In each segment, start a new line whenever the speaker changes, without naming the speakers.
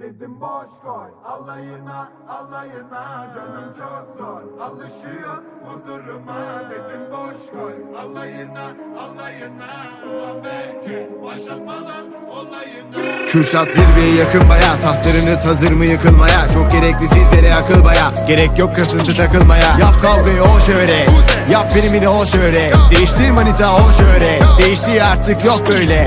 Dedim boş koy alayına alayına canım çok zor. Alışıyor bu duruma Dedim boş koy. Alayına alayına Ulan belki başlatmadan olayına
Kürşat zirveye yakın baya Tahtlarınız hazır mı yıkılmaya? Çok gerekli sizlere akıl baya Gerek yok kasıntı takılmaya. Yap kavgayı o şöyle Yap primini o şöyle Değiştir manita o şöyle Değişti artık yok böyle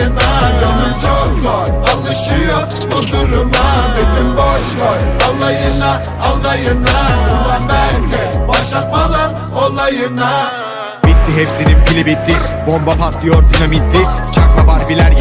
alayına Canım çok zor. Alışıyor bu duruma Dedim boş koy alayına alayına Ulan belki başlatmadan olayına.
Bitti hepsinin pili bitti. Bomba patlıyor dinamitli Çakma barbiler